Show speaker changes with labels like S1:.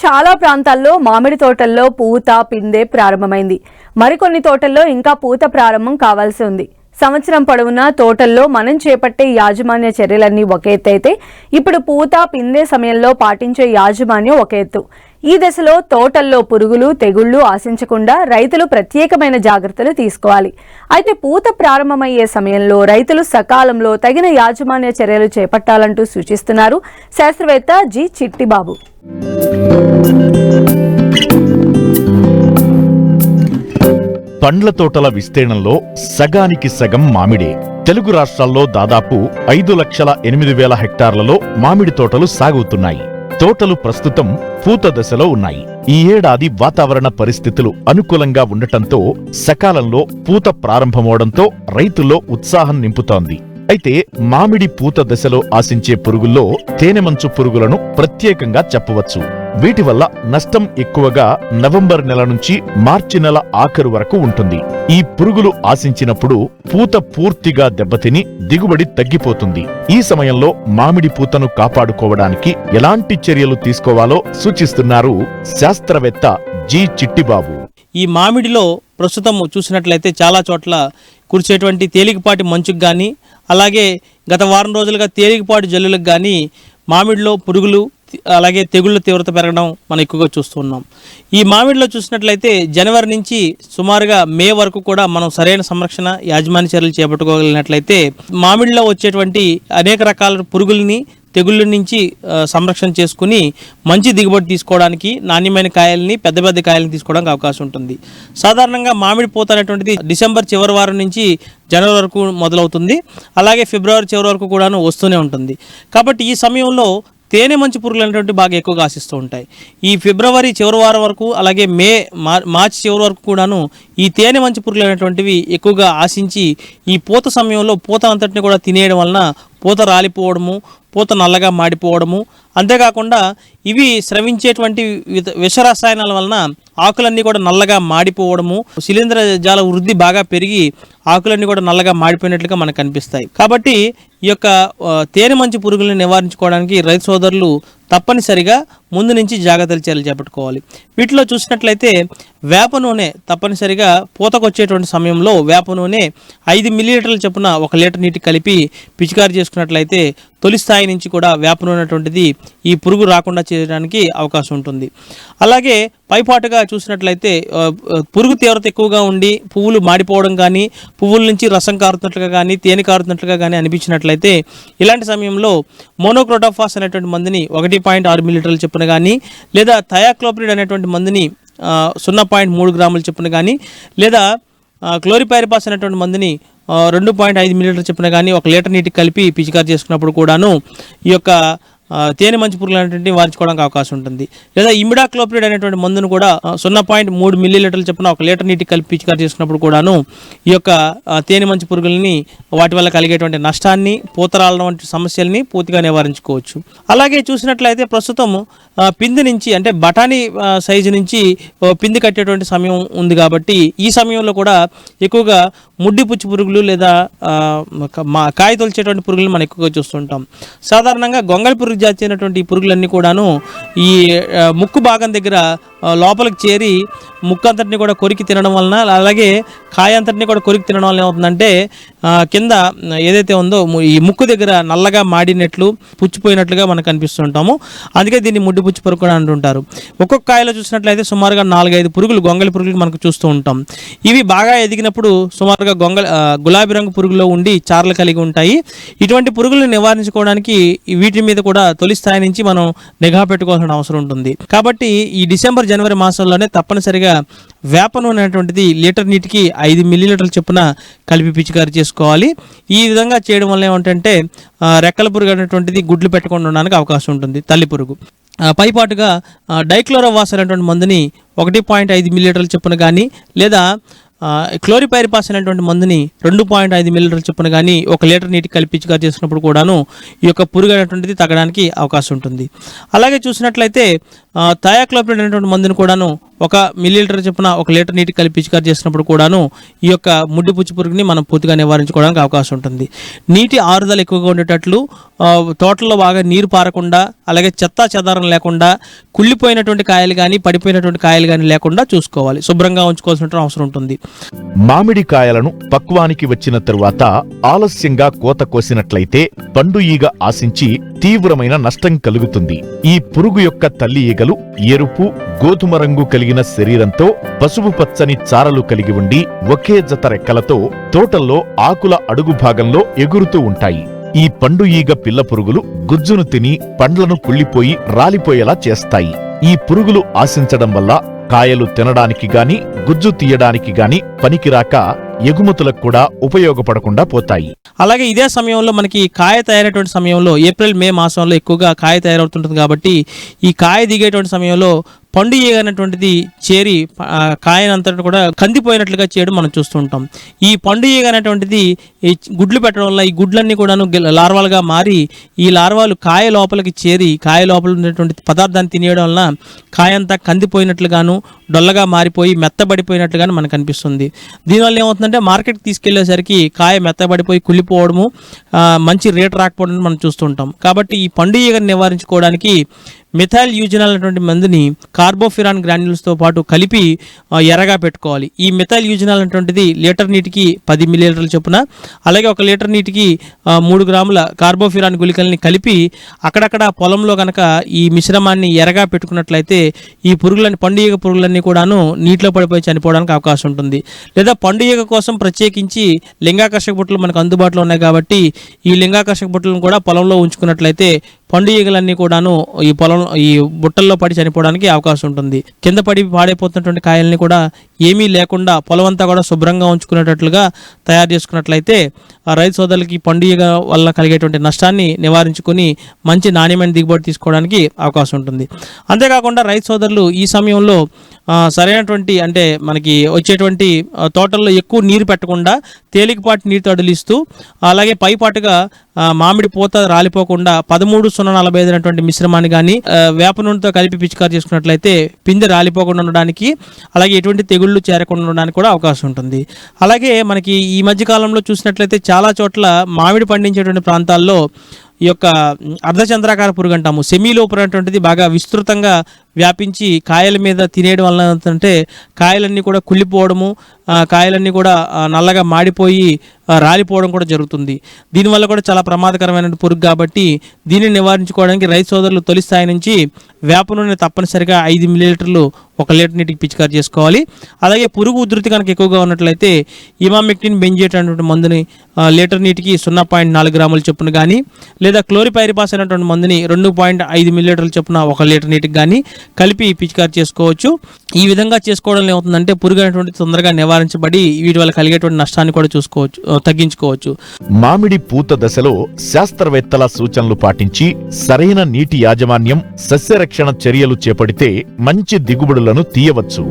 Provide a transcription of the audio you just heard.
S1: చాలా ప్రాంతాల్లో మామిడి తోటల్లో పూత పిందె ప్రారంభమైంది. మరికొన్ని తోటల్లో ఇంకా పూత ప్రారంభం కావాల్సి ఉంది. సంవత్సరం పొడవునా తోటల్లో మనం చేపట్టే యాజమాన్య చర్యలన్నీ ఒక ఎత్తు అయితే ఇప్పుడు పూత పిందె సమయంలో పాటించే యాజమాన్యం ఒక ఎత్తు. ఈ దశలో తోటల్లో పురుగులు తెగుళ్ళు ఆశించకుండా రైతులు ప్రత్యేకమైన జాగ్రత్తలు తీసుకోవాలి. అయితే పూత ప్రారంభమయ్యే సమయంలో రైతులు సకాలంలో తగిన యాజమాన్య చర్యలు చేపట్టాలంటూ సూచిస్తున్నారు శాస్త్రవేత్త జి చిట్టిబాబు.
S2: పండ్ల తోటల విస్తీర్ణంలో సగానికి సగం మామిడే. తెలుగు రాష్ట్రాల్లో దాదాపు ఐదు లక్షల ఎనిమిది వేల హెక్టార్లలో మామిడి తోటలు సాగుతున్నాయి. తోటలు ప్రస్తుతం పూత దశలో ఉన్నాయి. ఈ ఏడాది వాతావరణ పరిస్థితులు అనుకూలంగా ఉండటంతో సకాలంలో పూత ప్రారంభమవడంతో రైతుల్లో ఉత్సాహం నింపుతోంది. అయితే మామిడి పూత దశలో ఆశించే పురుగుల్లో తేనెమంచు పురుగులను ప్రత్యేకంగా చెప్పవచ్చు. వీటి వల్ల నష్టం ఎక్కువగా నవంబర్ నెల నుంచి మార్చి నెల ఆఖరు వరకు ఉంటుంది. ఈ పురుగులు ఆశించినప్పుడు పూత పూర్తిగా దెబ్బతిని దిగుబడి తగ్గిపోతుంది. ఈ సమయంలో మామిడి పూతను కాపాడుకోవడానికి ఎలాంటి చర్యలు తీసుకోవాలో సూచిస్తున్నారు శాస్త్రవేత్త జి. చిట్టిబాబు.
S3: ఈ మామిడిలో ప్రస్తుతం చూసినట్లయితే చాలా చోట్ల కురిసేటువంటి తేలికపాటి మంచుకు కానీ అలాగే గత వారం రోజులుగా తేలికపాటి జల్లులకు కానీ మామిడిలో పురుగులు అలాగే తెగుళ్ళ తీవ్రత పెరగడం మనం ఎక్కువగా చూస్తున్నాం ఈ మామిడిలో చూసినట్లయితే జనవరి నుంచి సుమారుగా మే వరకు కూడా మనం సరైన సంరక్షణ యాజమాన్య చర్యలు చేపట్టుకోగలిగినట్లయితే మామిడిలో వచ్చేటువంటి అనేక రకాల పురుగుల్ని తెగుళ్ళ నుంచి సంరక్షణ చేసుకుని మంచి దిగుబడి తీసుకోవడానికి నాణ్యమైన కాయల్ని పెద్ద పెద్ద కాయల్ని తీసుకోవడానికి అవకాశం ఉంటుంది. సాధారణంగా మామిడి పూత అనేటువంటిది డిసెంబర్ చివరి వారం నుంచి జనవరి వరకు మొదలవుతుంది. అలాగే ఫిబ్రవరి చివరి వరకు కూడాను వస్తూనే ఉంటుంది. కాబట్టి ఈ సమయంలో తేనె మంచి పురుగులు అనేటువంటి బాగా ఎక్కువగా ఆశిస్తూ ఉంటాయి. ఈ ఫిబ్రవరి చివరి వారం వరకు అలాగే మే మార్చి చివరి వరకు కూడాను ఈ తేనె మంచి పురుగులు అనేటువంటివి ఎక్కువగా ఆశించి ఈ పూత సమయంలో పూత అంతటిని కూడా తినేయడం వలన పూత రాలిపోవడము పూత నల్లగా మాడిపోవడము. అంతేకాకుండా ఇవి స్రవించేటువంటి విషరసాయనాల విష రసాయనాల వలన ఆకులన్నీ కూడా నల్లగా మాడిపోవడము. శిలీంద్ర జాల వృద్ధి బాగా పెరిగి ఆకులన్నీ కూడా నల్లగా మాడిపోయినట్లుగా మనకు కనిపిస్తాయి. కాబట్టి ఈ యొక్క తేనె మంచి పురుగులను నివారించుకోవడానికి రైతు సోదరులు తప్పనిసరిగా ముందు నుంచి జాగ్రత్తలు చర్యలు చేపట్టుకోవాలి. వీటిలో చూసినట్లయితే వేప నూనె తప్పనిసరిగా పూతకొచ్చేటువంటి సమయంలో వేప నూనె ఐదు మిల్లీలీటర్ల చొప్పున ఒక లీటర్ నీటి కలిపి పిచికారి చేసుకున్నట్లయితే తొలి స్థాయి నుంచి కూడా వేప ఈ పురుగు రాకుండా చేయడానికి అవకాశం ఉంటుంది. అలాగే పైపాటుగా చూసినట్లయితే పురుగు తీవ్రత ఎక్కువగా ఉండి పువ్వులు మాడిపోవడం కానీ పువ్వుల నుంచి రసం కారుతున్నట్లుగా కానీ తేనె కారుతున్నట్లుగా కానీ అనిపించినట్లయితే ఇలాంటి సమయంలో మోనోక్రోటోఫాస్ అనేటువంటి మందుని ఒకటి పాయింట్ ఆరు మిలీటర్లు చెప్పిన కానీ లేదా థయాక్లోప్రిడ్ అనేటువంటి మందుని సున్నా పాయింట్ మూడు గ్రాములు చెప్పిన కానీ లేదా క్లోరిపైరిపాస్ అనేటువంటి మందుని రెండు పాయింట్ ఐదు మిల్లీలీటర్ చొప్పున కానీ ఒక లీటర్ నీటికి కలిపి పిచికారి చేసుకున్నప్పుడు కూడాను ఈ యొక్క తేనె మంచి పురుగులు అనేటువంటి వారించుకోవడానికి అవకాశం ఉంటుంది. లేదా ఇమిడాక్లోప్రిడ్ అనేటువంటి మందును కూడా సున్నా పాయింట్ మూడు మిల్లీ లీటర్లు చెప్పిన ఒక లీటర్ నీటికి కలిపి పిచికారి చేసుకున్నప్పుడు కూడాను ఈ యొక్క తేనె మంచి పురుగులని వాటి వల్ల కలిగేటువంటి నష్టాన్ని పూతరాలడం వంటి సమస్యల్ని పూర్తిగా నివారించుకోవచ్చు. అలాగే చూసినట్లయితే ప్రస్తుతం ఆ, నుంచి అంటే బఠానీ సైజు నుంచి ఆ, కట్టేటువంటి సమయం ఉంది కాబట్టి ఈ సమయంలో కూడా ఎక్కువగా ముడ్డి పుచ్చి పురుగులు లేదా మా కాయ తొలిచేటువంటి పురుగులు మనం ఎక్కువగా చూస్తుంటాం. సాధారణంగా గొంగళి పురుగు జాతి అయినటువంటి పురుగులన్నీ కూడాను ఈ ముక్కు భాగం దగ్గర లోపలికి చేరి ముక్కంతటిని కూడా కొరికి తినడం వలన అలాగే కాయ అంతటిని కూడా కొరికి తినడం వలన ఏమవుతుందంటే కింద ఏదైతే ఉందో ఈ ముక్కు దగ్గర నల్లగా మాడినట్లు పుచ్చిపోయినట్లుగా మనకు కనిపిస్తుంటాము అందుకే దీన్ని ముడ్డి పుచ్చి పురుగు కూడా అంటుంటారు. ఒక్కొక్క కాయలో చూసినట్లయితే సుమారుగా నాలుగైదు పురుగులు గొంగళి పురుగులు మనకు చూస్తూ ఉంటాం. ఇవి బాగా ఎదిగినప్పుడు సుమారుగా గొంగళ గులాబీ రంగు పురుగులో ఉండి చారలు కలిగి ఉంటాయి. ఇటువంటి పురుగులను నివారించుకోవడానికి వీటి మీద కూడా తొలి స్థాయి నుంచి మనం నిఘా పెట్టుకోవాల్సిన అవసరం ఉంటుంది. కాబట్టి ఈ డిసెంబర్ జనవరి మాసంలోనే తప్పనిసరిగా వేప నూనె అనేటువంటిది లీటర్ నీటికి ఐదు మిల్లీలీటర్ల చొప్పున కలిపి పిచికారి చేసుకోవాలి. ఈ విధంగా చేయడం వల్ల ఏమంటంటే రెక్కల పురుగు అనేటువంటిది గుడ్లు పెట్టకుండా ఉండడానికి అవకాశం ఉంటుంది తల్లి పురుగు. పైపాటుగా డైక్లోరోవాస్ అనేటువంటి మందుని ఒకటి పాయింట్ ఐదు మిల్లీలీటర్ల చొప్పున కానీ లేదా క్లోరిపైరిపాస్ అనేటువంటి మందుని రెండు పాయింట్ ఐదు మిల్లీలీటర్ల చొప్పున కానీ ఒక లీటర్ నీటికి కలిపి చేసినప్పుడు కూడాను ఈ యొక్క పురుగు అనేటువంటిది తగ్గడానికి అవకాశం ఉంటుంది. అలాగే చూసినట్లయితే థయాక్లోపిడ్ అనేటువంటి మందుని కూడాను ఒక మిల్లీలీటర్ చొప్పున ఒక లీటర్ నీటి కలిపి పిచికారి చేసినప్పుడు కూడాను ఈ యొక్క ముడ్డి పుచ్చి పురుగుని మనం పూర్తిగా నివారించుకోవడానికి అవకాశం ఉంటుంది. నీటి ఆరుదల ఎక్కువగా ఉండేటట్లు తోటల్లో బాగా నీరు పారకుండా అలాగే చెత్త చెదారం లేకుండా కుళ్ళిపోయినటువంటి కాయలు కానీ పడిపోయినటువంటి కాయలు కానీ లేకుండా చూసుకోవాలి. శుభ్రంగా ఉంచుకోవాల్సిన అవసరం ఉంటుంది.
S2: మామిడి కాయలను పక్వానికి వచ్చిన తరువాత ఆలస్యంగా కోత కోసినట్లయితే పండు ఈగ ఆశించి తీవ్రమైన నష్టం కలుగుతుంది. ఈ పురుగు యొక్క తల్లి ఈగలు ఎరుపు గోధుమ రంగు కలిగిన శరీరంతో పసుపు పచ్చని చారలు కలిగి ఉండి ఒకే జత రెక్కలతో తోటల్లో ఆకుల అడుగు భాగంలో ఎగురుతూ ఉంటాయి. ఈ పండు ఈగ పిల్ల పురుగులు గుజ్జును తిని పండ్లను కుళ్ళిపోయి రాలిపోయేలా చేస్తాయి. ఈ పురుగులు ఆశించడం వల్ల కాయలు తినడానికి గాని గుజ్జు తీయడానికి గాని పనికిరాక ఎగుమతులకు కూడా ఉపయోగపడకుండా పోతాయి.
S3: అలాగే ఇదే సమయంలో మనకి కాయ తయారైనటువంటి సమయంలో ఏప్రిల్ మే మాసంలో ఎక్కువగా కాయ తయారవుతుంటుంది కాబట్టి ఈ కాయ దిగేటువంటి సమయంలో పండు ఈగనటువంటిది చేరి కాయనంతటి కూడా కందిపోయినట్లుగా చేయడం మనం చూస్తుంటాం. ఈ పండు ఈగ అనేటువంటిది ఈ గుడ్లు పెట్టడం వల్ల ఈ గుడ్లన్నీ కూడాను లార్వాలుగా మారి ఈ లార్వాలు కాయ లోపలికి చేరి కాయ లోపల ఉన్నటువంటి పదార్థాన్ని తినేయడం వలన కాయ అంతా కందిపోయినట్లుగాను డొల్లగా మారిపోయి మెత్తబడిపోయినట్లుగాను మనకు అనిపిస్తుంది. దీనివల్ల ఏమవుతుందంటే మార్కెట్కి తీసుకెళ్ళేసరికి కాయ మెత్తబడిపోయి కుళ్ళిపోవడము మంచి రేట్ రాకపోవడం మనం చూస్తుంటాం. కాబట్టి ఈ పండు ఈగను నివారించుకోవడానికి మిథైల్ యూజినల్ అనేటువంటి మందుని కార్బోఫిరాన్ గ్రాన్యుల్స్తో పాటు కలిపి ఎర్రగా పెట్టుకోవాలి. ఈ మిథైల్ యూజినల్ అనేటువంటిది లీటర్ నీటికి పది మిల్లీలీటర్ల చొప్పున అలాగే ఒక లీటర్ నీటికి మూడు గ్రాముల కార్బోఫిరాన్ గుళికల్ని కలిపి అక్కడక్కడ పొలంలో కనుక ఈ మిశ్రమాన్ని ఎర్రగా పెట్టుకున్నట్లయితే ఈ పురుగులని పండుగ పురుగులన్నీ కూడాను నీటిలో పడిపోయి చనిపోవడానికి అవకాశం ఉంటుంది. లేదా పండుగ కోసం ప్రత్యేకించి లింగాకర్షక బుట్టలు మనకు అందుబాటులో ఉన్నాయి కాబట్టి ఈ లింగాకర్షక బుట్టలను కూడా పొలంలో ఉంచుకున్నట్లయితే పండు ఈగలన్నీ కూడాను ఈ పొలం ఈ బుట్టల్లో పడి చనిపోవడానికి అవకాశం ఉంటుంది. కింద పడి పాడైపోతున్నటువంటి కాయల్ని కూడా ఏమీ లేకుండా పొలం అంతా కూడా శుభ్రంగా ఉంచుకునేటట్లుగా తయారు చేసుకున్నట్లయితే ఆ రైతు సోదరులకి పండు ఈగ వల్ల కలిగేటువంటి నష్టాన్ని నివారించుకుని మంచి నాణ్యమైన దిగుబడి తీసుకోవడానికి అవకాశం ఉంటుంది. అంతేకాకుండా రైతు సోదరులు ఈ సమయంలో సరైనటువంటి అంటే మనకి వచ్చేటువంటి తోటల్లో ఎక్కువ నీరు పెట్టకుండా తేలికపాటి నీరు తడులిస్తూ అలాగే పైపాటుగా మామిడి పూత రాలిపోకుండా పదమూడు సున్నా నలభై ఐదు అనేటువంటి మిశ్రమాన్ని కానీ వేప నూనెతో కలిపి పిచికారి చేసుకున్నట్లయితే పిందె రాలిపోకుండా ఉండడానికి అలాగే ఎటువంటి తెగుళ్ళు చేరకుండా ఉండడానికి కూడా అవకాశం ఉంటుంది. అలాగే మనకి ఈ మధ్య కాలంలో చూసినట్లయితే చాలా చోట్ల మామిడి పండించేటువంటి ప్రాంతాల్లో ఈ యొక్క అర్ధచంద్రాకార పురుగు అంటాము సెమీలోపర్ అనేటువంటిది బాగా విస్తృతంగా వ్యాపించి కాయల మీద తినేయడం వల్ల ఏంటంటే కాయలన్నీ కూడా కుళ్ళిపోవడము కాయలన్నీ కూడా నల్లగా మాడిపోయి రాలిపోవడం కూడా జరుగుతుంది. దీనివల్ల కూడా చాలా ప్రమాదకరమైన పురుగు కాబట్టి దీనిని నివారించుకోవడానికి రైతు సోదరులు తొలి స్థాయి నుంచి వేప నూనె తప్పనిసరిగా ఐదు మిలీలీటర్లు ఒక లీటర్ నీటికి పిచికారి చేసుకోవాలి. అలాగే పురుగు ఉధృతి కనుక ఎక్కువగా ఉన్నట్లయితే ఇమామెక్టిన్ బెంజేట్ అనేటువంటి మందుని లీటర్ నీటికి సున్నా పాయింట్ నాలుగు గ్రాముల చొప్పున కానీ లేదా క్లోరిపైరిపాస్ అనేటువంటి మందుని రెండు పాయింట్ ఐదు మిల్లీలీటర్ల చొప్పున ఒక లీటర్ నీటికి కానీ కలిపి పిచికారి చేసుకోవచ్చు. ఈ విధంగా చేసుకోవడం ఏమవుతుందంటే పురుగు అనేటువంటి తొందరగా నివారించబడి వీటి వల్ల కలిగేటువంటి నష్టాన్ని కూడా చూసుకోవచ్చు తగ్గించుకోవచ్చు.
S2: మామిడి పూత దశలో శాస్త్రవేత్తల సూచనలు పాటించి సరైన నీటి యాజమాన్యం సస్యరక్షణ చర్యలు చేపడితే మంచి దిగుబడులను తీయవచ్చు.